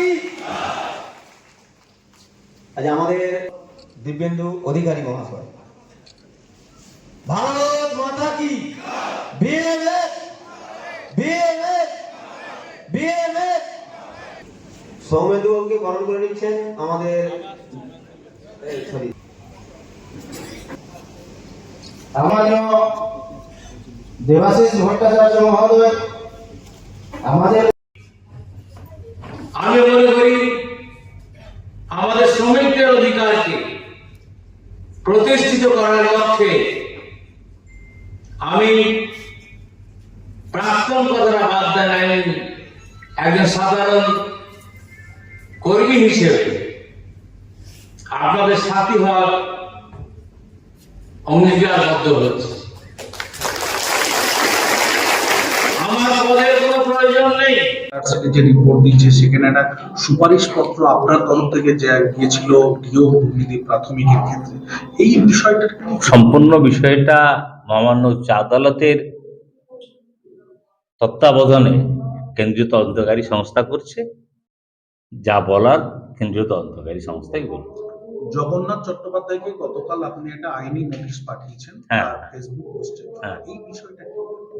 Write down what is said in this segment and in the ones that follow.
আজ আচ্ছা, আমাদের দিব্যেন্দু অধিকারী মহাশয়। ভারত মাতা কি? বরণ করে নিচ্ছেন আমাদের আমাদের দেবাশিস ভট্টাচার্য মহোদয়, আমাদের আমি মনে করি আমাদের শ্রমিকদের অধিকারকে প্রতিষ্ঠিত করার লক্ষ্যে আমি প্রাক্তন কথাটা বাদ আমি একজন সাধারণ কর্মী হিসেবে আপনাদের সাথী হওয়ার অঙ্গীকারবদ্ধ হচ্ছে আমার পদের কোনো প্রয়োজন থেকে যে রিপোর্ট দিয়েছে সেখানে একটা সুপারিশপত্র আপনার তরফ থেকে যা গিয়েছিল নিয়োগ দুর্নীতি প্রাথমিকের ক্ষেত্রে এই বিষয়টা সম্পূর্ণ বিষয়টা মহামান্য উচ্চ আদালতের তত্ত্বাবধানে কেন্দ্রীয় তদন্তকারী সংস্থা করছে যা বলার কেন্দ্রীয় তদন্তকারী সংস্থাই বলছে জগন্নাথ চট্টোপাধ্যায়কে গতকাল আপনি একটা আইনি নোটিশ পাঠিয়েছেন হ্যাঁ। ফেসবুক পোস্টে হ্যাঁ। এই বিষয়টা?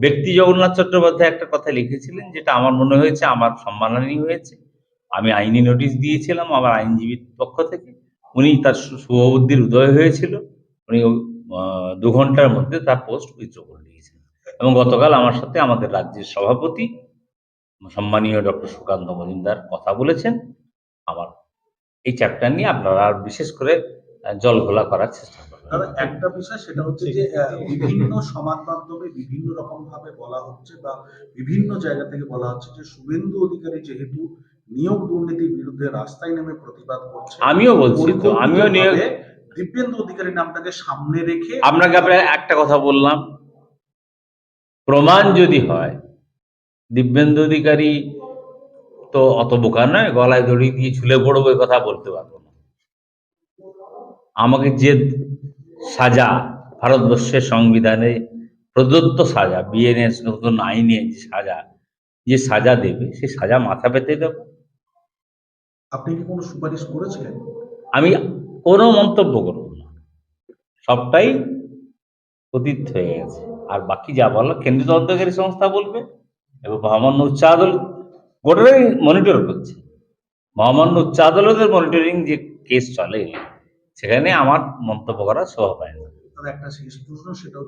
ব্যক্তি জগন্নাথ চট্টোপাধ্যায় একটা কথা লিখেছিলেন, যেটা আমার মনে হয়েছে, আমার সম্মানহানি হয়েছে। আমি আইনি নোটিশ দিয়েছিলাম আমার আইনজীবীর পক্ষ থেকে। উনি তার শুভবুদ্ধির উদয় হয়েছিল। উনি দু ঘণ্টার মধ্যে তার পোস্ট উইথড্র করে দিয়েছেন। এবং গতকাল আমার সাথে আমাদের রাজ্যের সভাপতি, সম্মানীয় ডক্টর সুকান্ত মজুমদার কথা বলেছেন। আমার এই চ্যাপ্টার নিয়ে আপনারা আর বিশেষ করে জল ঘোলা করার চেষ্টা দাদা একটা বিষয় সেটা হচ্ছে যে বিভিন্ন সমাজ মাধ্যমে বিভিন্ন রকম ভাবে বলা হচ্ছে বা বিভিন্ন জায়গা থেকে বলা হচ্ছে যে শুভেন্দু অধিকারী যেহেতু নিয়োগ দুর্নীতির বিরুদ্ধে রাস্তায় নেমে প্রতিবাদ করছে আমিও বলছি তো আমিও নিয়োগ দিব্যেন্দু অধিকারী নামটাকে সামনে রেখে আপনাকে আপনার একটা কথা বললাম। প্রমাণ যদি হয় দিব্যেন্দু অধিকারী তো অত বোকা নয় গলায় দড়ি দিয়ে ঝুলে পড়ব কথা বলতে পারব না। আমাকে যে সাজা ভারতবর্ষের সংবিধানে প্রদত্ত সাজা বিএনএস নতুন আইনে যে সাজা যে সাজা দেবে সে সাজা মাথা পেতে দেব। আপনি কি কোনো সুপারিশ করেছিলেন? আমি কোনো মন্তব্য করব না। সবটাই অতীত হয়ে গেছে। আর বাকি যা বলার কেন্দ্রীয় তদন্তকারী সংস্থা বলবে এবং মহামান্য উচ্চ আদালত গোটাটাই মনিটর করছে। মহামান্য উচ্চ আদালতের মনিটরিং যে কেস চলে সেখানে আমার মন্তব্য করা শোভা পায় না। একটা শেষ প্রশ্ন সেটা